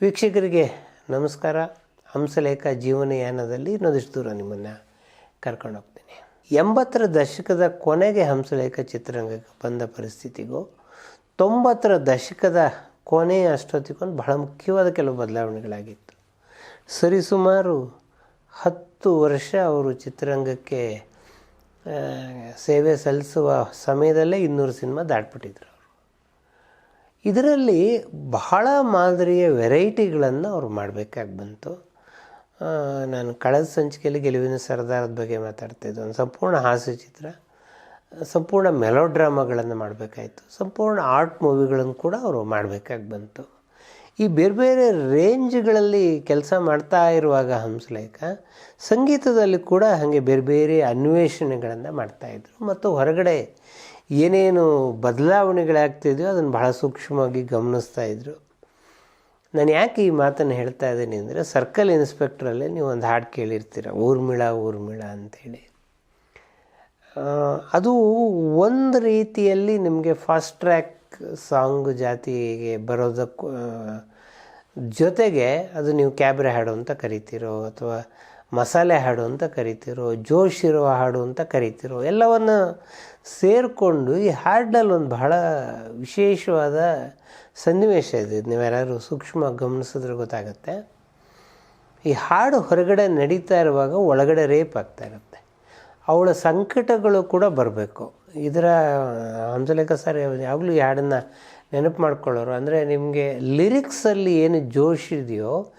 ವೀಕ್ಷಕರಿಗೆ ನಮಸ್ಕಾರ. ಹಂಸಲೇಖ ಜೀವನಯಾನದಲ್ಲಿ ಇನ್ನೊಂದಿಷ್ಟು ದೂರ ನಿಮ್ಮನ್ನು ಕರ್ಕೊಂಡು ಹೋಗ್ತೀನಿ. ಎಂಬತ್ತರ ದಶಕದ ಕೊನೆಗೆ ಹಂಸಲೇಖ ಚಿತ್ರರಂಗಕ್ಕೆ ಬಂದ ಪರಿಸ್ಥಿತಿಗೂ, ತೊಂಬತ್ತರ ದಶಕದ ಕೊನೆಯ ಅಷ್ಟೊತ್ತಿಗೊಂದು ಬಹಳ ಮುಖ್ಯವಾದ ಕೆಲವು ಬದಲಾವಣೆಗಳಾಗಿತ್ತು. ಸರಿಸುಮಾರು ಹತ್ತು ವರ್ಷ ಅವರು ಚಿತ್ರರಂಗಕ್ಕೆ ಸೇವೆ ಸಲ್ಲಿಸುವ ಸಮಯದಲ್ಲೇ ಇನ್ನೂರು ಸಿನಿಮಾ ದಾಟ್ಬಿಟ್ಟಿದ್ರು. ಇದರಲ್ಲಿ ಬಹಳ ಮಾದರಿಯ ವೆರೈಟಿಗಳನ್ನು ಅವ್ರು ಮಾಡಬೇಕಾಗಿ ಬಂತು. ನಾನು ಕಳೆದ ಸಂಚಿಕೆಯಲ್ಲಿ ಗೆಲುವಿನ ಸರದಾರದ ಬಗ್ಗೆ ಮಾತಾಡ್ತಾಯಿದ್ದೆ ಒಂದು ಸಂಪೂರ್ಣ ಹಾಸ್ಯ ಚಿತ್ರ, ಸಂಪೂರ್ಣ ಮೆಲೋಡ್ರಾಮಾಗಳನ್ನು ಮಾಡಬೇಕಾಯಿತು. ಸಂಪೂರ್ಣ ಆರ್ಟ್ ಮೂವಿಗಳನ್ನು ಕೂಡ ಅವರು ಮಾಡಬೇಕಾಗಿ ಬಂತು. ಈ ಬೇರೆ ಬೇರೆ ರೇಂಜ್ಗಳಲ್ಲಿ ಕೆಲಸ ಮಾಡ್ತಾ ಇರುವಾಗ ಹಂಸಲೇಖ ಸಂಗೀತದಲ್ಲಿ ಕೂಡ ಹಾಗೆ ಬೇರೆ ಬೇರೆ ಅನ್ವೇಷಣೆಗಳನ್ನು ಮಾಡ್ತಾಯಿದ್ರು ಮತ್ತು ಹೊರಗಡೆ ಏನೇನು ಬದಲಾವಣೆಗಳಾಗ್ತಿದೆಯೋ ಅದನ್ನು ಬಹಳ ಸೂಕ್ಷ್ಮವಾಗಿ ಗಮನಿಸ್ತಾ ಇದ್ದರು ನಾನು ಯಾಕೆ ಈ ಮಾತನ್ನು ಹೇಳ್ತಾ ಇದ್ದೀನಿ ಅಂದರೆ, ಸರ್ಕಲ್ ಇನ್ಸ್ಪೆಕ್ಟ್ರಲ್ಲಿ ನೀವು ಒಂದು ಹಾಡು ಕೇಳಿರ್ತೀರ, ಊರ್ಮಿಳ ಊರ್ಮಿಳ ಅಂಥೇಳಿ ಅದು ಒಂದು ರೀತಿಯಲ್ಲಿ ನಿಮಗೆ ಫಾಸ್ಟ್ ಟ್ರ್ಯಾಕ್ ಸಾಂಗ್ ಜಾತಿಗೆ ಬರೋದಕ್ಕೂ ಜೊತೆಗೆ ಅದು ನೀವು ಕ್ಯಾಬ್ರೆ ಹಾಡು ಅಂತ ಕರಿತೀರೋ ಅಥವಾ ಮಸಾಲೆ ಹಾಡು ಅಂತ ಕರಿತೀರೋ, ಜೋಶ್ ಇರುವ ಹಾಡು ಅಂತ ಕರಿತೀರೋ, ಎಲ್ಲವನ್ನು ಸೇರಿಕೊಂಡು ಈ ಹಾಡಿನಲ್ಲಿ ಒಂದು ಬಹಳ ವಿಶೇಷವಾದ ಸನ್ನಿವೇಶ ಇದೆ. ನೀವು ಯಾರಾದ್ರು ಸೂಕ್ಷ್ಮ ಗಮನಿಸಿದ್ರೆ ಗೊತ್ತಾಗುತ್ತೆ. ಈ ಹಾಡು ಹೊರಗಡೆ ನಡೀತಾ ಇರುವಾಗ ಒಳಗಡೆ ರೇಪ್ ಆಗ್ತಾ ಇರುತ್ತೆ. ಅವಳ ಸಂಕಟಗಳು ಕೂಡ ಬರಬೇಕು. ಇದರ, ಹಂಸಲೇಖ ಸರ್, ಯಾವಾಗಲೂ ಹಾಡನ್ನು ನೆನಪು ಮಾಡ್ಕೊಳ್ಳೋರು. ಅಂದರೆ ನಿಮಗೆ ಲಿರಿಕ್ಸಲ್ಲಿ ಏನು ಜೋಶ್ ಇದೆಯೋ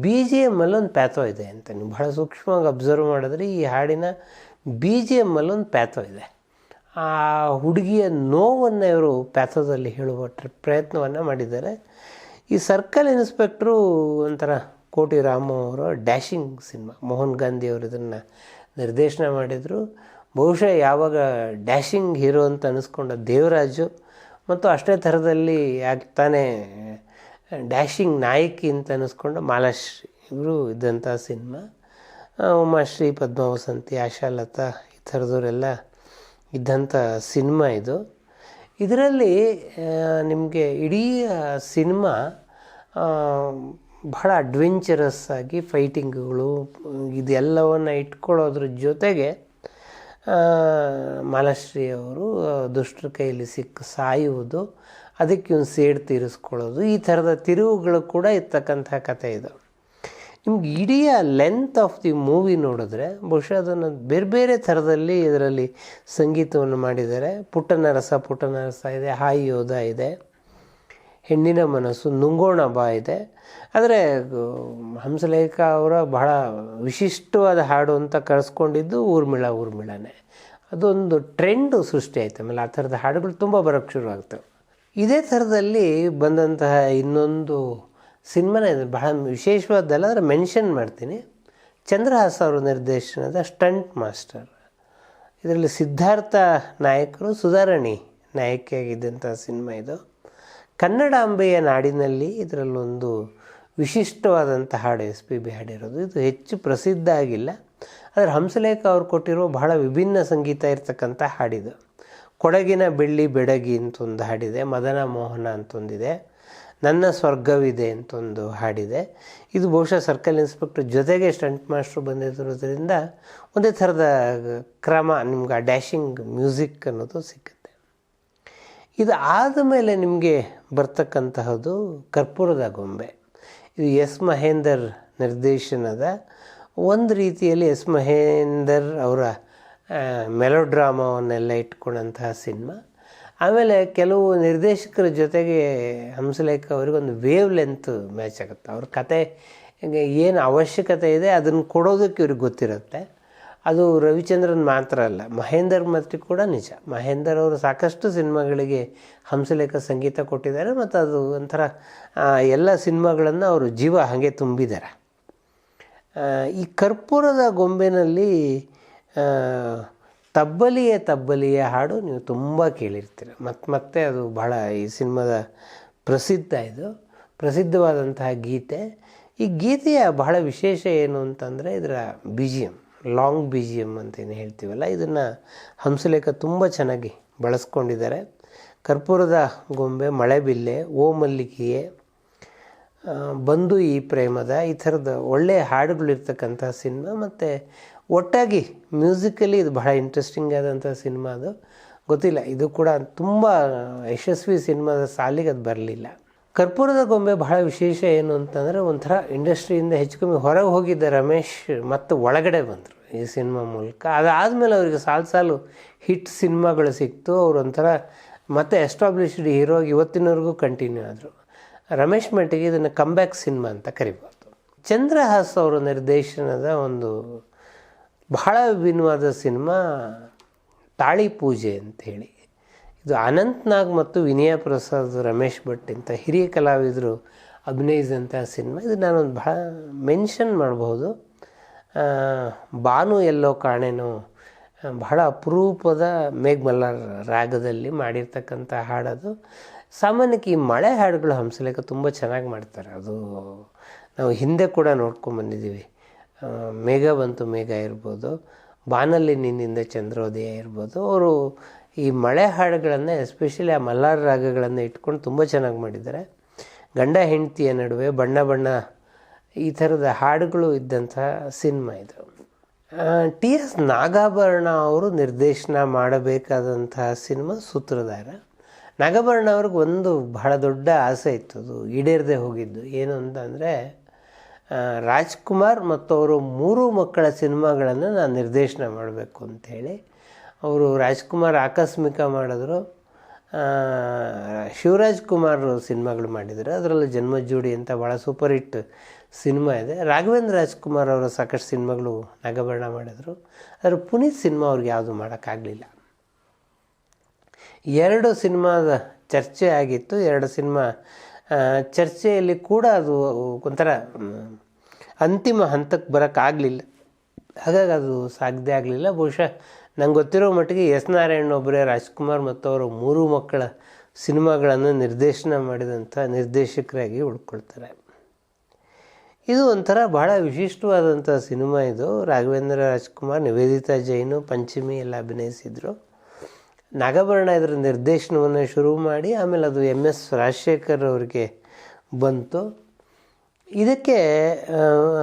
ಬಿ ಜಿ ಎಮ್ಮಲ್ಲಿ ಒಂದು ಪ್ಯಾಥೋ ಇದೆ ಅಂತ. ನೀವು ಬಹಳ ಸೂಕ್ಷ್ಮವಾಗಿ ಅಬ್ಸರ್ವ್ ಮಾಡಿದ್ರೆ ಈ ಹಾಡಿನ ಬಿ ಜಿ ಎಮ್ಮಲ್ಲಿ ಒಂದು ಪ್ಯಾಥೋ ಇದೆ. ಆ ಹುಡುಗಿಯ ನೋವನ್ನು ಇವರು ಪ್ಯಾಥೋದಲ್ಲಿ ಹೇಳುವ ಪ್ರಯತ್ನವನ್ನು ಮಾಡಿದ್ದಾರೆ. ಈ ಸರ್ಕಲ್ ಇನ್ಸ್ಪೆಕ್ಟ್ರು ಒಂಥರ ಕೋಟಿ ರಾಮ ಅವರ ಡ್ಯಾಶಿಂಗ್ ಸಿನಿಮಾ ಮೋಹನ್ ಗಾಂಧಿ ಅವರು ಇದನ್ನು ನಿರ್ದೇಶನ ಮಾಡಿದರು. ಬಹುಶಃ ಯಾವಾಗ ಡ್ಯಾಶಿಂಗ್ ಹೀರೋ ಅಂತ ಅನಿಸ್ಕೊಂಡ ದೇವರಾಜು, ಮತ್ತು ಅಷ್ಟೇ ಥರದಲ್ಲಿ ಆಗ್ತಾನೆ ಡ್ಯಾಶಿಂಗ್ ನಾಯಕಿ ಅಂತ ಅನ್ನಿಸ್ಕೊಂಡ ಮಾಲಾಶ್ರೀ ಇವರು ಇದ್ದಂಥ ಸಿನಿಮಾ. ಉಮಾಶ್ರೀ, ಪದ್ಮವಸಂತಿ, ಆಶಾಲತಾ, ಈ ಥರದವರೆಲ್ಲ ಇದ್ದಂಥ ಸಿನಿಮಾ ಇದು. ಇದರಲ್ಲಿ ನಿಮಗೆ ಇಡೀ ಸಿನಿಮಾ ಬಹಳ ಅಡ್ವೆಂಚರಸ್ ಆಗಿ ಫೈಟಿಂಗ್ಗಳು ಇದೆಲ್ಲವನ್ನು ಇಟ್ಕೊಳ್ಳೋದ್ರ ಜೊತೆಗೆ ಮಾಲಾಶ್ರೀ ಅವರು ದುಷ್ಟರ ಕೈಯಲ್ಲಿ ಸಿಕ್ಕ ಸಾಯುವುದು, ಅದಕ್ಕೆ ಒಂದು ಸೇಡು ತೀರಿಸ್ಕೊಳ್ಳೋದು, ಈ ಥರದ ತಿರುವುಗಳು ಕೂಡ ಇರ್ತಕ್ಕಂಥ ಕಥೆ ಇದು. ನಿಮ್ಗೆ ಇಡೀ ಲೆಂತ್ ಆಫ್ ದಿ ಮೂವಿ ನೋಡಿದ್ರೆ, ಬಹುಶಃ ಅದನ್ನು ಬೇರೆ ಬೇರೆ ಥರದಲ್ಲಿ ಇದರಲ್ಲಿ ಸಂಗೀತವನ್ನು ಮಾಡಿದ್ದಾರೆ. ಪುಟ್ಟನರಸ ರಸ, ಪುಟ್ಟನ ರಸ ಇದೆ, ಹಾಯಿ ಯೋಧ ಇದೆ. ಹೆಣ್ಣಿನ ಮನಸ್ಸು ನುಂಗೋಣ ಬಾ ಇದೆ. ಆದರೆ ಹಂಸಲೇಖ ಅವರ ಬಹಳ ವಿಶಿಷ್ಟವಾದ ಹಾಡು ಅಂತ ಕರೆಸ್ಕೊಂಡಿದ್ದು ಊರ್ಮಿಳ, ಊರ್ಮಿಳನೇ. ಅದೊಂದು ಟ್ರೆಂಡು ಸೃಷ್ಟಿ ಆಯ್ತು. ಆಮೇಲೆ ಆ ಥರದ ಹಾಡುಗಳು ತುಂಬ ಬರೋಕ್ಕೆ ಶುರು ಆಗ್ತವೆ ಇದೇ ಥರದಲ್ಲಿ ಬಂದಂತಹ ಇನ್ನೊಂದು ಸಿನಿಮಾನ ಇದೆ ಬಹಳ ವಿಶೇಷವಾದಲ್ಲ ಆದರೆ ಮೆನ್ಷನ್ ಮಾಡ್ತೀನಿ. ಚಂದ್ರಹಾಸ ಅವರ ನಿರ್ದೇಶನದ ಸ್ಟಂಟ್ ಮಾಸ್ಟರ್ ಇದರಲ್ಲಿ ಸಿದ್ಧಾರ್ಥ ನಾಯಕರು ಸುಧಾರಣಿ ನಾಯಕಿಯಾಗಿದ್ದಂಥ ಸಿನಿಮಾ ಇದು. ಕನ್ನಡಾಂಬೆಯ ನಾಡಿನಲ್ಲಿ ಇದರಲ್ಲೊಂದು ವಿಶಿಷ್ಟವಾದಂಥ ಹಾಡು ಎಸ್ ಪಿ ಬಿ ಹಾಡಿರೋದು ಇದು ಹೆಚ್ಚು ಪ್ರಸಿದ್ಧ ಆಗಿಲ್ಲ. ಆದರೆ ಹಂಸಲೇಖ ಅವರು ಕೊಟ್ಟಿರೋ ಬಹಳ ವಿಭಿನ್ನ ಸಂಗೀತ ಇರ್ತಕ್ಕಂಥ ಹಾಡಿದು. ಕೊಡಗಿನ ಬೆಳ್ಳಿ ಬೆಡಗಿ ಅಂತ ಒಂದು ಹಾಡಿದೆ, ಮದನ ಮೋಹನ ಅಂತೊಂದಿದೆ, ನನ್ನ ಸ್ವರ್ಗವಿದೆ ಅಂತ ಒಂದು ಹಾಡಿದೆ. ಇದು ಬಹುಶಃ ಸರ್ಕಲ್ ಇನ್ಸ್ಪೆಕ್ಟರ್ ಜೊತೆಗೆ ಸ್ಟಂಟ್ ಮಾಸ್ಟ್ರು ಬಂದಿರೋದ್ರಿಂದ ಒಂದೇ ಥರದ ಕ್ರಮ, ನಿಮ್ಗೆ ಆ ಡ್ಯಾಶಿಂಗ್ ಮ್ಯೂಸಿಕ್ ಅನ್ನೋದು ಸಿಕ್ಕುತ್ತೆ ಇದು ಆದಮೇಲೆ ನಿಮಗೆ ಬರ್ತಕ್ಕಂತಹದ್ದು ಕರ್ಪೂರದ ಗೊಂಬೆ. ಇದು ಎಸ್ ಮಹೇಂದರ್ ನಿರ್ದೇಶನದ ಒಂದು ರೀತಿಯಲ್ಲಿ ಎಸ್ ಮಹೇಂದರ್ ಅವರ ಮೆಲೋಡ್ರಾಮಾವನ್ನೆಲ್ಲ ಇಟ್ಕೊಂಡಂತಹ ಸಿನಿಮಾ. ಆಮೇಲೆ ಕೆಲವು ನಿರ್ದೇಶಕರ ಜೊತೆಗೆ ಹಂಸಲೇಖ ಅವರಿಗೊಂದು ವೇವ್ ಲೆಂತ್ ಮ್ಯಾಚ್ ಆಗುತ್ತೆ. ಅವ್ರ ಕತೆ, ಏನು ಅವಶ್ಯಕತೆ ಇದೆ ಅದನ್ನು ಕೊಡೋದಕ್ಕೆ ಇವ್ರಿಗೆ ಗೊತ್ತಿರುತ್ತೆ. ಅದು ರವಿಚಂದ್ರನ್ ಮಾತ್ರ ಅಲ್ಲ, ಮಹೇಂದರ್ ಮತ್ತು ಕೂಡ ನಿಜ. ಮಹೇಂದರ್ ಅವರು ಸಾಕಷ್ಟು ಸಿನಿಮಾಗಳಿಗೆ ಹಂಸಲೇಖ ಸಂಗೀತ ಕೊಟ್ಟಿದ್ದಾರೆ ಮತ್ತು ಅದು ಒಂಥರ ಎಲ್ಲ ಸಿನಿಮಾಗಳನ್ನು ಅವರು ಜೀವ ಹಾಗೆ ತುಂಬಿದ್ದಾರೆ. ಈ ಕರ್ಪೂರದ ಗೊಂಬೆನಲ್ಲಿ ತಬ್ಬಲಿಯೇ ತಬ್ಬಲಿಯ ತಬ್ಬಲಿಯ ಹಾಡು ನೀವು ತುಂಬ ಕೇಳಿರ್ತೀರ. ಮತ್ತು ಮತ್ತೆ ಅದು ಬಹಳ ಈ ಸಿನಿಮಾದ ಪ್ರಸಿದ್ಧ ಇದು, ಪ್ರಸಿದ್ಧವಾದಂತಹ ಗೀತೆ. ಈ ಗೀತೆಯ ಬಹಳ ವಿಶೇಷ ಏನು ಅಂತಂದರೆ ಇದರ B G M long B G M ಅಂತೇನು ಹೇಳ್ತೀವಲ್ಲ ಇದನ್ನು ಹಂಸಲೇಖ ತುಂಬ ಚೆನ್ನಾಗಿ ಬಳಸ್ಕೊಂಡಿದ್ದಾರೆ. ಕರ್ಪೂರದ ಗೊಂಬೆ ಮಳೆಬಿಲ್ಲೆ ಓ ಆ, ಬಂದು ಈ ಪ್ರೇಮದ ಈ ಥರದ ಒಳ್ಳೆಯ ಹಾಡುಗಳಿರ್ತಕ್ಕಂಥ ಸಿನಿಮಾ ಮತ್ತು ಒಟ್ಟಾಗಿ ಮ್ಯೂಸಿಕಲಿ ಇದು ಬಹಳ ಇಂಟ್ರೆಸ್ಟಿಂಗ್ ಆದಂಥ ಸಿನಿಮಾ ಅದು. ಗೊತ್ತಿಲ್ಲ ಇದು ಕೂಡ ತುಂಬ ಯಶಸ್ವಿ ಸಿನಿಮಾದ ಸಾಲಿಗೆ ಅದು ಬರಲಿಲ್ಲ. ಕರ್ಪೂರದ ಗೊಂಬೆ ಬಹಳ ವಿಶೇಷ ಏನು ಅಂತಂದರೆ ಒಂಥರ ಇಂಡಸ್ಟ್ರಿಯಿಂದ ಹೆಚ್ಚು ಕಮ್ಮಿ ಹೊರಗೆ ಹೋಗಿದ್ದ ರಮೇಶ್ ಮತ್ತು ಒಳಗಡೆ ಬಂದರು ಈ ಸಿನಿಮಾ ಮೂಲಕ. ಅದಾದಮೇಲೆ ಅವರಿಗೆ ಸಾಲು ಸಾಲು ಹಿಟ್ ಸಿನಿಮಾಗಳು ಸಿಕ್ತು. ಅವರು ಒಂಥರ ಮತ್ತೆ ಎಸ್ಟಾಬ್ಲಿಷ್ಡ್ ಹೀರೋ ಇವತ್ತಿನವರೆಗೂ ಕಂಟಿನ್ಯೂ ಆದರು. ರಮೇಶ್ ಮಟ್ಟಿಗೆ ಇದನ್ನು ಕಮ್ಬ್ಯಾಕ್ ಸಿನಿಮಾ ಅಂತ ಕರಿಬೋದು. ಚಂದ್ರಹಾಸ್ ಅವರ ನಿರ್ದೇಶನದ ಒಂದು ಬಹಳ ವಿಭಿನ್ನವಾದ ಸಿನಿಮಾ ತಾಳಿ ಪೂಜೆ ಅಂತೇಳಿ ಇದು ಅನಂತ್ನಾಗ್ ಮತ್ತು ವಿನಯ ಪ್ರಸಾದ್ ರಮೇಶ್ ಭಟ್ ಅಂತ ಹಿರಿಯ ಕಲಾವಿದರು ಅಭಿನಯಿಸಿದಂಥ ಸಿನಿಮಾ. ಇದು ನಾನೊಂದು ಬಹಳ ಮೆನ್ಷನ್ ಮಾಡಬಹುದು ಬಾನು ಎಲ್ಲೋ ಕಾಣೆನೋ ಬಹಳ ಅಪರೂಪದ ಮೇಘಮಲ್ಲಾರ್ ರಾಗದಲ್ಲಿ ಮಾಡಿರ್ತಕ್ಕಂಥ ಹಾಡದು. ಸಾಮಾನ್ಯಕ್ಕೆ ಈ ಮಳೆ ಹಾಡುಗಳು ಹಂಸಲೇಖ ತುಂಬ ಚೆನ್ನಾಗಿ ಮಾಡ್ತಾರೆ. ಅದು ನಾವು ಹಿಂದೆ ಕೂಡ ನೋಡ್ಕೊಂಬಂದಿದ್ದೀವಿ ಮೇಘ ಬಂತು, ಮೇಘ ಇರ್ಬೋದು. ಬಾನಲ್ಲಿ ನಿನ್ನಿಂದ ಚಂದ್ರೋದಯ ಇರ್ಬೋದು. ಅವರು ಈ ಮಳೆ ಹಾಡುಗಳನ್ನು ಎಸ್ಪೆಷಲಿ ಆ ಮಲ್ಲಾರ ರಾಗಗಳನ್ನು ಇಟ್ಕೊಂಡು ತುಂಬ ಚೆನ್ನಾಗಿ ಮಾಡಿದ್ದಾರೆ. ಗಂಡ ಹೆಂಡತಿಯ ನಡುವೆ ಬಣ್ಣ ಬಣ್ಣ ಈ ಥರದ ಹಾಡುಗಳು ಇದ್ದಂತಹ ಸಿನಿಮಾ ಇದು. ಟಿ ಎಸ್ ನಾಗಾಭರಣ ಅವರು ನಿರ್ದೇಶನ ಮಾಡಬೇಕಾದಂತಹ ಸಿನಿಮಾ ಸೂತ್ರಧಾರ. ನಾಗಾಭರಣ ಅವ್ರಿಗೆ ಒಂದು ಬಹಳ ದೊಡ್ಡ ಆಸೆ ಇತ್ತು ಅದು, ಈಡೇರದೆ ಹೋಗಿದ್ದು. ಏನು ಅಂತಂದರೆ ರಾಜ್ಕುಮಾರ್ ಮತ್ತು ಅವರು ಮೂರು ಮಕ್ಕಳ ಸಿನಿಮಾಗಳನ್ನು ನಾನು ನಿರ್ದೇಶನ ಮಾಡಬೇಕು ಅಂಥೇಳಿ ಅವರು ರಾಜ್ಕುಮಾರ್ ಆಕಸ್ಮಿಕ ಮಾಡಿದ್ರು. ಶಿವರಾಜ್ ಕುಮಾರ್ ಸಿನಿಮಾಗಳು ಮಾಡಿದರು. ಅದರಲ್ಲಿ ಜನ್ಮಜೋಡಿ ಅಂತ ಭಾಳ ಸೂಪರ್ ಹಿಟ್ ಸಿನಿಮಾ ಇದೆ. ರಾಘವೇಂದ್ರ ರಾಜ್ಕುಮಾರ್ ಅವರ ಸಾಕಷ್ಟು ಸಿನಿಮಾಗಳು ನಾಗಭರಣ ಮಾಡಿದರು. ಆದರೆ ಪುನೀತ್ ಸಿನಿಮಾ ಅವ್ರಿಗೆ ಯಾವುದು ಮಾಡೋಕ್ಕಾಗಲಿಲ್ಲ. ಎರಡು ಸಿನಿಮಾದ ಚರ್ಚೆ ಆಗಿತ್ತು. ಎರಡು ಸಿನಿಮಾ ಚರ್ಚೆಯಲ್ಲಿ ಕೂಡ ಅದು ಒಂಥರ ಅಂತಿಮ ಹಂತಕ್ಕೆ ಬರೋಕ್ಕಾಗಲಿಲ್ಲ. ಹಾಗಾಗಿ ಅದು ಸಾಧ್ಯ ಆಗಲಿಲ್ಲ. ಬಹುಶಃ ನಂಗೆ ಗೊತ್ತಿರೋ ಮಟ್ಟಿಗೆ ಎಸ್ ನಾರಾಯಣ್ ಒಬ್ಬರೇ ರಾಜ್ಕುಮಾರ್ ಮತ್ತು ಅವರ ಮೂರು ಮಕ್ಕಳ ಸಿನಿಮಾಗಳನ್ನು ನಿರ್ದೇಶನ ಮಾಡಿದಂಥ ನಿರ್ದೇಶಕರಾಗಿ ಉಳ್ಕೊಳ್ತಾರೆ. ಇದು ಒಂಥರ ಬಹಳ ವಿಶಿಷ್ಟವಾದಂಥ ಸಿನಿಮಾ ಇದು. ರಾಘವೇಂದ್ರ ರಾಜ್ಕುಮಾರ್, ನಿವೇದಿತಾ ಜೈನು, ಪಂಚಮಿ ಎಲ್ಲ ಅಭಿನಯಿಸಿದರು. ನಾಗಭರಣ ಇದರ ನಿರ್ದೇಶನವನ್ನು ಶುರು ಮಾಡಿ ಆಮೇಲೆ ಅದು ಎಂ ಎಸ್ ರಾಜಶೇಖರ್ ಅವರಿಗೆ ಬಂತು. ಇದಕ್ಕೆ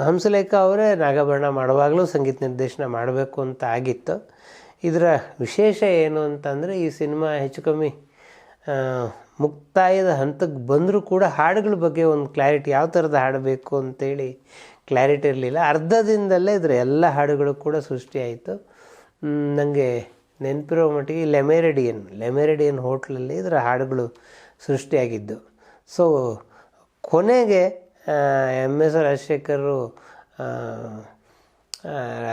ಹಂಸಲೇಖ ಅವರೇ ನಾಗಭರಣ ಮಾಡುವಾಗಲೂ ಸಂಗೀತ ನಿರ್ದೇಶನ ಮಾಡಬೇಕು ಅಂತ ಆಗಿತ್ತು. ಇದರ ವಿಶೇಷ ಏನು ಅಂತಂದರೆ ಈ ಸಿನಿಮಾ ಹೆಚ್ಚು ಕಮ್ಮಿ ಮುಕ್ತಾಯದ ಹಂತಕ್ಕೆ ಬಂದರೂ ಕೂಡ ಹಾಡುಗಳ ಬಗ್ಗೆ ಒಂದು ಕ್ಲಾರಿಟಿ, ಯಾವ ಥರದ ಹಾಡಬೇಕು ಅಂತೇಳಿ ಕ್ಲಾರಿಟಿ ಇರಲಿಲ್ಲ. ಅರ್ಧದಿಂದಲೇ ಇದರ ಎಲ್ಲ ಹಾಡುಗಳು ಕೂಡ ಸೃಷ್ಟಿಯಾಯಿತು ನನಗೆ ನೆನಪಿರೋ ಮಟ್ಟಿಗೆ ಲೆಮೆರೆಡಿಯನ್ ಲೆಮೆರೆಡಿಯನ್ ಹೋಟ್ಲಲ್ಲಿ ಇದರ ಹಾಡುಗಳು ಸೃಷ್ಟಿಯಾಗಿದ್ದು. ಸೊ ಕೊನೆಗೆ M S Rajashekhar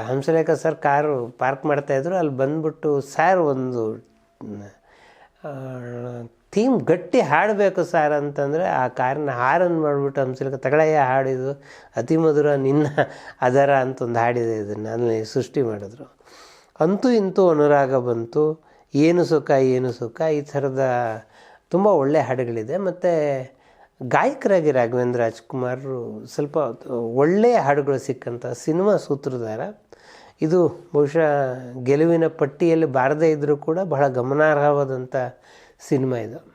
Hamsalekha sir car park ಮಾಡ್ತಾಯಿದ್ರು ಅಲ್ಲಿ ಬಂದ್ಬಿಟ್ಟು ಸರ್ ಒಂದು ಥೀಮ್ ಗಟ್ಟಿ ಹಾಡಬೇಕು ಸರ್ ಅಂತಂದರೆ ಆ ಕಾರನ್ನ ಹಾರನ್ನು ಮಾಡಿಬಿಟ್ಟು ಹಂಸಲೇಖ ತಗಳಯ್ಯ ಹಾಡಿದು ಅತಿ ಮಧುರ ನಿನ್ನ ಅದರ ಅಂತ ಒಂದು ಹಾಡಿದೆ ಇದನ್ನು. ಅಲ್ಲಿ ಸೃಷ್ಟಿ ಮಾಡಿದ್ರು. ಅಂತೂ ಇಂತೂ ಅನುರಾಗ ಬಂತು. ಏನು ಸುಖ ಏನು ಸುಖ, ಈ ಥರದ ತುಂಬ ಒಳ್ಳೆಯ ಹಾಡುಗಳಿದೆ. ಮತ್ತು ಗಾಯಕರಾಗಿ ರಾಘವೇಂದ್ರ ರಾಜ್ಕುಮಾರರು ಸ್ವಲ್ಪ ಒಳ್ಳೆಯ ಹಾಡುಗಳು ಸಿಕ್ಕಂಥ ಸಿನಿಮಾ ಸೂತ್ರಧಾರ. ಇದು ಬಹುಶಃ ಗೆಲುವಿನ ಪಟ್ಟಿಯಲ್ಲಿ ಬಾರದೇ ಇದ್ದರೂ ಕೂಡ ಬಹಳ ಗಮನಾರ್ಹವಾದಂಥ ಸಿನಿಮಾ ಇದು.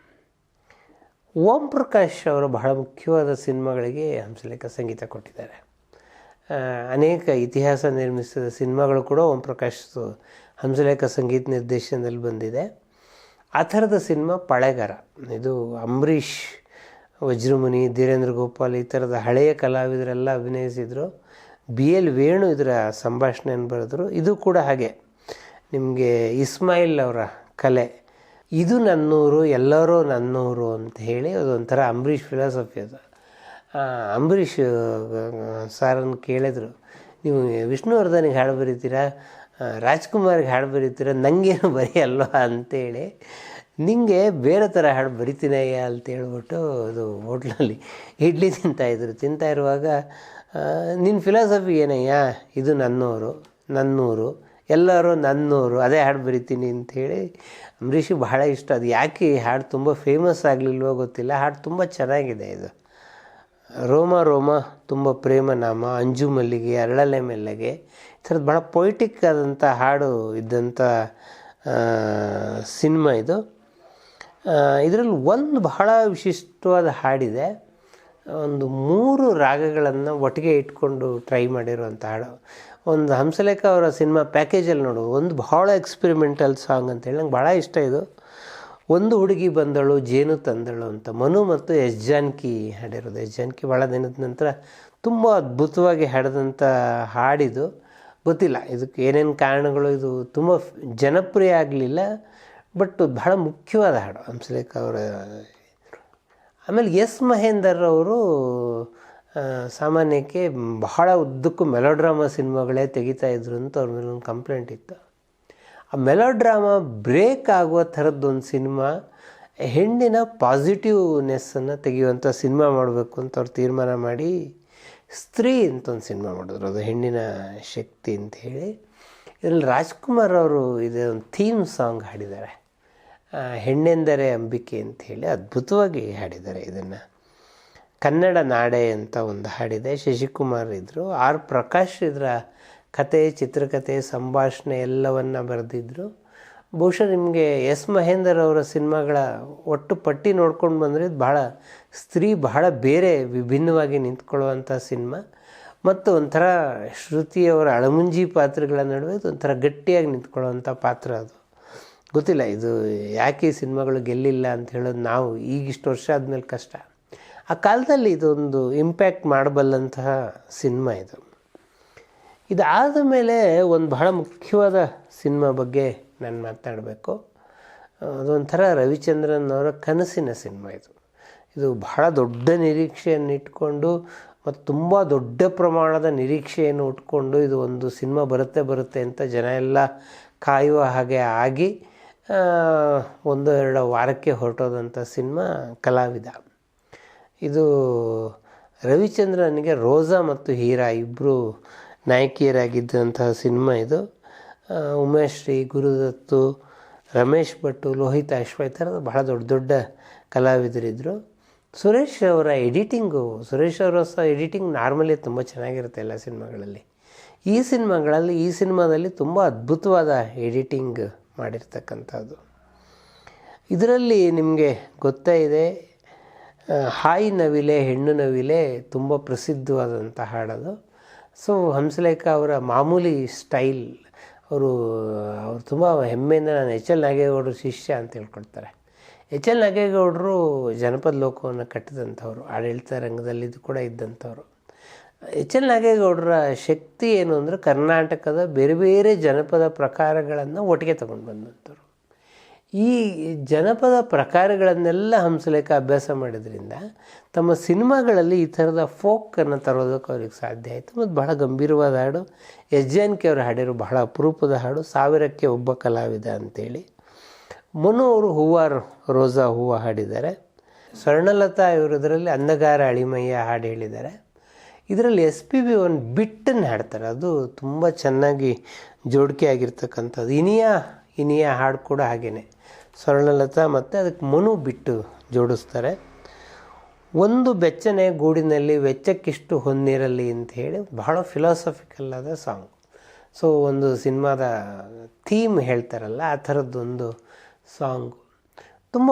ಓಂ ಪ್ರಕಾಶ್ ಅವರು ಬಹಳ ಮುಖ್ಯವಾದ ಸಿನಿಮಾಗಳಿಗೆ ಹಂಸಲೇಖ ಸಂಗೀತ ಕೊಟ್ಟಿದ್ದಾರೆ. ಅನೇಕ ಇತಿಹಾಸ ನಿರ್ಮಿಸಿದ ಸಿನಿಮಾಗಳು ಕೂಡ ಓಂ ಪ್ರಕಾಶ್ ಹಂಸಲೇಖ ಸಂಗೀತ ನಿರ್ದೇಶನದಲ್ಲಿ ಬಂದಿದೆ. ಆ ಥರದ ಸಿನಿಮಾ ಪಳೆಗಾರ. ಇದು ಅಂಬರೀಷ್ ವಜ್ರಮುನಿ, ಧೀರೇಂದ್ರ ಗೋಪಾಲ್ ಈ ಥರದ ಹಳೆಯ ಕಲಾವಿದರೆಲ್ಲ ಅಭಿನಯಿಸಿದರು. ಬಿ ಎಲ್ ವೇಣು ಇದರ ಸಂಭಾಷಣೆಯನ್ನು ಬರೆದರು. ಇದು ಕೂಡ ಹಾಗೆ. ನಿಮಗೆ ಇಸ್ಮಾಯಿಲ್ ಅವರ ಕಲೆ, ಇದು ನನ್ನೂರು, ಎಲ್ಲರೂ ನನ್ನೂರು ಅಂತ ಹೇಳಿ ಅದೊಂಥರ ಅಂಬರೀಷ್ ಫಿಲಾಸಫಿ ಅದು. ಅಂಬರೀಷ್ ಸಾರನ್ನು ಕೇಳಿದ್ರು. ನೀವು ವಿಷ್ಣುವರ್ಧನಿಗೆ ಹಾಡು ಬರೀತೀರಾ? ರಾಜ್ಕುಮಾರ್ಗೆ ಹಾಡು ಬರೀತೀರಾ? ನನಗೇನು ಬರೆಯಲ್ವಾ ಅಂತೇಳಿ ನಿಂಗೆ ಬೇರೆ ಥರ ಹಾಡು ಬರಿತೀನಯ್ಯ ಅಂತ ಹೇಳ್ಬಿಟ್ಟು ಅದು ಹೋಟ್ಲಲ್ಲಿ ಇಡ್ಲಿ ತಿಂತಾಯಿದ್ರು ತಿಂತಾ ಇರುವಾಗ ನಿನ್ನ ಫಿಲಾಸಫಿ ಏನಯ್ಯ? ಇದು ನನ್ನೂರು ನನ್ನೂರು, ಎಲ್ಲರೂ ನನ್ನೂರು, ಅದೇ ಹಾಡು ಬರಿತೀನಿ ಅಂಥೇಳಿ ಅಂಬರೀಷ್ ಬಹಳ ಇಷ್ಟ. ಅದು ಯಾಕೆ ಈ ಹಾಡು ತುಂಬ ಫೇಮಸ್ ಆಗಲಿಲ್ವೋ ಗೊತ್ತಿಲ್ಲ. ಹಾಡು ತುಂಬ ಚೆನ್ನಾಗಿದೆ ಇದು. ರೋಮ ರೋಮ, ತುಂಬ ಪ್ರೇಮ ನಾಮ, ಅಂಜು ಮಲ್ಲಿಗೆ, ಅರಳಲೆ ಮೆಲ್ಲಗೆ, ಈ ಥರದ್ದು ಭಾಳ ಪೊಯಿಟಿಕ್ ಆದಂಥ ಹಾಡು ಇದ್ದಂಥ ಸಿನಿಮಾ ಇದು. ಇದರಲ್ಲಿ ಒಂದು ಬಹಳ ವಿಶಿಷ್ಟವಾದ ಹಾಡಿದೆ. ಒಂದು ಮೂರು ರಾಗಗಳನ್ನು ಒಟ್ಟಿಗೆ ಇಟ್ಕೊಂಡು ಟ್ರೈ ಮಾಡಿರುವಂಥ ಹಾಡು. ಒಂದು ಹಂಸಲೇಖ ಅವರ ಸಿನಿಮಾ ಪ್ಯಾಕೇಜಲ್ಲಿ ನೋಡು, ಒಂದು ಬಹಳ ಎಕ್ಸ್ಪೆರಿಮೆಂಟಲ್ ಸಾಂಗ್ ಅಂತೇಳಿ ನಂಗೆ ಭಾಳ ಇಷ್ಟ ಇದು. ಒಂದು ಹುಡುಗಿ ಬಂದಳು, ಜೇನು ತಂದಳು ಅಂತ. ಮನು ಮತ್ತು ಎಸ್ ಜಾನಕಿ ಹಾಡಿರೋದು. ಎಸ್ ಜಾನಕಿ ಭಾಳ ದಿನದ ನಂತರ ತುಂಬ ಅದ್ಭುತವಾಗಿ ಹಾಡಿದಂಥ ಹಾಡಿದು ಗೊತ್ತಿಲ್ಲ. ಇದಕ್ಕೆ ಏನೇನು ಕಾರಣಗಳು, ಇದು ತುಂಬ ಜನಪ್ರಿಯ ಆಗಲಿಲ್ಲ. ಬಟ್ ಬಹಳ ಮುಖ್ಯವಾದ ಹಾಡು, ಹಂಸಲೇಖ ಅವರ ಆಮೇಲೆ ಎಸ್ ಮಹೇಂದರ್ ಅವರು ಸಾಮಾನ್ಯಕ್ಕೆ ಬಹಳ ಉದ್ದಕ್ಕೂ ಮೆಲೋಡ್ರಾಮಾ ಸಿನಿಮಾಗಳೇ ತೆಗಿತಾ ಇದ್ರು ಅಂತ ಅವ್ರ ಮೇಲೆ ಒಂದು ಕಂಪ್ಲೇಂಟ್ ಇತ್ತು. ಆ ಮೆಲೋಡ್ರಾಮಾ ಬ್ರೇಕ್ ಆಗುವ ಥರದ್ದೊಂದು ಸಿನಿಮಾ, ಹೆಣ್ಣಿನ ಪಾಸಿಟಿವ್ನೆಸ್ಸನ್ನು ತೆಗೆಯುವಂಥ ಸಿನಿಮಾ ಮಾಡಬೇಕು ಅಂತ ಅವ್ರು ತೀರ್ಮಾನ ಮಾಡಿ, ಸ್ತ್ರೀ ಅಂತ ಒಂದು ಸಿನಿಮಾ ಮಾಡಿದ್ರು. ಅದು ಹೆಣ್ಣಿನ ಶಕ್ತಿ ಅಂತ ಹೇಳಿ. ಇದರಲ್ಲಿ ರಾಜ್ಕುಮಾರ್ ಅವರು ಇದೇ ಒಂದು ಥೀಮ್ ಸಾಂಗ್ ಹಾಡಿದ್ದಾರೆ. ಹೆಣ್ಣೆಂದರೆ ಅಂಬಿಕೆ ಅಂತ ಹೇಳಿ ಅದ್ಭುತವಾಗಿ ಹಾಡಿದ್ದಾರೆ ಇದನ್ನು. ಕನ್ನಡ ನಾಡೆ ಅಂತ ಒಂದು ಹಾಡಿದೆ. ಶಶಿಕುಮಾರ್ ಇದ್ದರು ಆರ್ ಪ್ರಕಾಶ್ ಇದರ ಕತೆ ಚಿತ್ರಕಥೆ ಸಂಭಾಷಣೆ ಎಲ್ಲವನ್ನು ಬರೆದಿದ್ದರು ಬಹುಶಃ ನಿಮಗೆ ಎಸ್ ಮಹೇಂದರ್ ಅವರ ಸಿನಿಮಾಗಳ ಒಟ್ಟು ಪಟ್ಟಿ ನೋಡ್ಕೊಂಡು ಬಂದರೆ ಬಹಳ ಸ್ತ್ರೀ ಬಹಳ ಬೇರೆ ವಿಭಿನ್ನವಾಗಿ ನಿಂತ್ಕೊಳ್ಳುವಂಥ ಸಿನಿಮಾ. ಮತ್ತು ಒಂಥರ ಶ್ರುತಿಯವರ ಅಳಮುಂಜಿ ಪಾತ್ರಗಳ ನಡುವೆ ಒಂಥರ ಗಟ್ಟಿಯಾಗಿ ನಿಂತ್ಕೊಳ್ಳುವಂಥ ಪಾತ್ರ ಅದು. ಗೊತ್ತಿಲ್ಲ, ಇದು ಯಾಕೆ ಸಿನಿಮಾಗಳು ಗೆಲ್ಲಿಲ್ಲ ಅಂತ ಹೇಳೋದು ನಾವು ಈಗಿಷ್ಟು ವರ್ಷ ಆದಮೇಲೆ ಕಷ್ಟ. ಆ ಕಾಲದಲ್ಲಿ ಇದೊಂದು ಇಂಪ್ಯಾಕ್ಟ್ ಮಾಡಬಲ್ಲಂತಹ ಸಿನಿಮಾ ಇದು. ಇದಾದ ಮೇಲೆ ಒಂದು ಬಹಳ ಮುಖ್ಯವಾದ ಸಿನಿಮಾ ಬಗ್ಗೆ ನಾನು ಮಾತನಾಡಬೇಕು ಅದೊಂಥರ ರವಿಚಂದ್ರನ್ ಅವರ ಕನಸಿನ ಸಿನಿಮಾ ಇದು. ಇದು ಬಹಳ ದೊಡ್ಡ ನಿರೀಕ್ಷೆಯನ್ನು ಇಟ್ಕೊಂಡು ಮತ್ತು ತುಂಬ ದೊಡ್ಡ ಪ್ರಮಾಣದ ನಿರೀಕ್ಷೆಯನ್ನು ಉಟ್ಕೊಂಡು ಇದು ಒಂದು ಸಿನಿಮಾ ಬರುತ್ತೆ ಬರುತ್ತೆ ಅಂತ ಜನ ಎಲ್ಲ ಕಾಯುವ ಹಾಗೆ ಆಗಿ ಒಂದು ಎರಡು ವಾರಕ್ಕೆ ಹೊರಟೋದಂಥ ಸಿನಿಮಾ ಕಲಾವಿದ. ಇದು ರವಿಚಂದ್ರನಿಗೆ ರೋಜಾ ಮತ್ತು ಹೀರಾ ಇಬ್ಬರು ನಾಯಕಿಯರಾಗಿದ್ದಂತಹ ಸಿನಿಮಾ ಇದು. ಉಮೇಶ್ ಶ್ರೀ, ಗುರುದತ್ತು, ರಮೇಶ್ ಭಟ್ಟು ಲೋಹಿತ್ ಅಶ್ವ ಈ ಥರದ ಬಹಳ ದೊಡ್ಡ ದೊಡ್ಡ ಕಲಾವಿದರಿದ್ದರು ಸುರೇಶ್ ಅವರ ಎಡಿಟಿಂಗು, ಸುರೇಶ್ ಅವರ ಸಹ ಎಡಿಟಿಂಗ್ ನಾರ್ಮಲಿ ತುಂಬ ಚೆನ್ನಾಗಿರುತ್ತೆ ಎಲ್ಲ ಸಿನಿಮಾಗಳಲ್ಲಿ. ಈ ಸಿನಿಮಾಗಳಲ್ಲಿ, ಈ ಸಿನಿಮಾದಲ್ಲಿ ತುಂಬ ಅದ್ಭುತವಾದ ಎಡಿಟಿಂಗ್ ಮಾಡಿರ್ತಕ್ಕಂಥದ್ದು. ಇದರಲ್ಲಿ ನಿಮಗೆ ಗೊತ್ತೇ ಇದೆ ಹಾಯಿ ನವಿಲೆ, ಹೆಣ್ಣು ನವಿಲೆ ತುಂಬ ಪ್ರಸಿದ್ಧವಾದಂಥ ಹಾಡದು. ಸೊ, ಹಂಸಲೇಖ ಅವರ ಮಾಮೂಲಿ ಸ್ಟೈಲ್, ಅವರು ಅವರು ತುಂಬ ಹೆಮ್ಮೆಯಿಂದ ನಾನು ಎಚ್ ಎಲ್ ನಾಗೇಗೌಡರು ಶಿಷ್ಯ ಅಂತ ಹೇಳ್ಕೊಡ್ತಾರೆ. ಎಚ್ ಎಲ್ ನಾಗೇಗೌಡರು ಜನಪದ ಲೋಕವನ್ನು ಕಟ್ಟಿದಂಥವ್ರು, ಆಡಳಿತ ರಂಗದಲ್ಲಿ ಇದು ಕೂಡ ಇದ್ದಂಥವ್ರು. ಎಚ್ ಎಲ್ ನಾಗೇಗೌಡರ ಶಕ್ತಿ ಏನು ಅಂದರೆ ಕರ್ನಾಟಕದ ಬೇರೆ ಬೇರೆ ಜನಪದ ಪ್ರಕಾರಗಳನ್ನು ಒಟ್ಟಿಗೆ ತಗೊಂಡು ಬಂದಂಥವ್ರು. ಈ ಜನಪದ ಪ್ರಕಾರಗಳನ್ನೆಲ್ಲ ಹಂಸಲೇಖ ಅಭ್ಯಾಸ ಮಾಡಿದ್ರಿಂದ ತಮ್ಮ ಸಿನಿಮಾಗಳಲ್ಲಿ ಈ ಥರದ ಫೋಕನ್ನು ತರೋದಕ್ಕೆ ಅವ್ರಿಗೆ ಸಾಧ್ಯ ಆಯಿತು. ಮತ್ತು ಬಹಳ ಗಂಭೀರವಾದ ಹಾಡು ಎಸ್ ಜೆ ಎನ್ ಕೆ ಅವರು ಹಾಡಿರೋ ಬಹಳ ಅಪರೂಪದ ಹಾಡು, ಸಾವಿರಕ್ಕೆ ಒಬ್ಬ ಕಲಾವಿದ ಅಂತೇಳಿ. ಮನು ಅವರು ಹೂವ ರೋಜಾ ಹೂವು ಹಾಡಿದ್ದಾರೆ. ಸ್ವರ್ಣಲತಾ ಇವರದರಲ್ಲಿ ಅಂದಗಾರ ಅಳಿಮಯ್ಯ ಹಾಡು ಹೇಳಿದ್ದಾರೆ. ಇದರಲ್ಲಿ ಎಸ್ ಪಿ ಬಿ ಒಂದು ಬಿಟ್ಟನ್ನು ಹಾಡ್ತಾರೆ. ಅದು ತುಂಬ ಚೆನ್ನಾಗಿ ಜೋಡಿಕೆ ಆಗಿರ್ತಕ್ಕಂಥದ್ದು. ಇನಿಯ ಇನಿಯ ಹಾಡು ಕೂಡ ಹಾಗೇನೆ. ಸ್ವರ್ಣಲತಾ ಮತ್ತು ಅದಕ್ಕೆ ಮನು ಬಿಟ್ಟು ಜೋಡಿಸ್ತಾರೆ. ಒಂದು ಬೆಚ್ಚನೆ ಗೂಡಿನಲ್ಲಿ ವೆಚ್ಚಕ್ಕಿಷ್ಟು ಹೊನ್ನಿರಲಿ ಅಂತ ಹೇಳಿ ಬಹಳ ಫಿಲಾಸಫಿಕಲ್ ಆದ ಸಾಂಗ್ ಸೊ ಒಂದು ಸಿನಿಮಾದ ಥೀಮ್ ಹೇಳ್ತಾರಲ್ಲ, ಆ ಥರದ್ದೊಂದು ಸಾಂಗ್ ತುಂಬ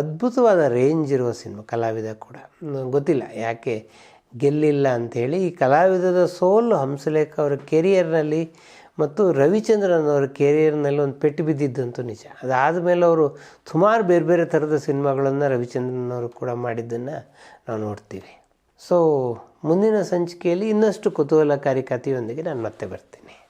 ಅದ್ಭುತವಾದ ರೇಂಜ್ ಇರುವ ಸಿನಿಮಾ, ಕಲಾವಿದ ಕೂಡ. ಗೊತ್ತಿಲ್ಲ ಯಾಕೆ ಗೆಲ್ಲಿಲ್ಲ ಅಂಥೇಳಿ ಈ ಕಲಾವಿದದ ಸೋಲು ಹಂಸಲೇಖ ಅವರ ಕೆರಿಯರ್ನಲ್ಲಿ ಮತ್ತು ರವಿಚಂದ್ರನ್ ಅವರ ಕೆರಿಯರ್ನಲ್ಲಿ ಒಂದು ಪೆಟ್ಟು ಬಿದ್ದಿದ್ದಂತೂ ನಿಜ. ಅದಾದ ಮೇಲೆ ಅವರು ಸುಮಾರು ಬೇರೆ ಬೇರೆ ಥರದ ಸಿನಿಮಾಗಳನ್ನು ರವಿಚಂದ್ರನ್ ಅವರು ಕೂಡ ಮಾಡಿದ್ದನ್ನು ನಾವು ನೋಡ್ತೀವಿ. ಸೊ ಮುಂದಿನ ಸಂಚಿಕೆಯಲ್ಲಿ ಇನ್ನಷ್ಟು ಕುತೂಹಲಕಾರಿ ಕಥೆಯೊಂದಿಗೆ ನಾನು ಮತ್ತೆ ಬರ್ತೀನಿ.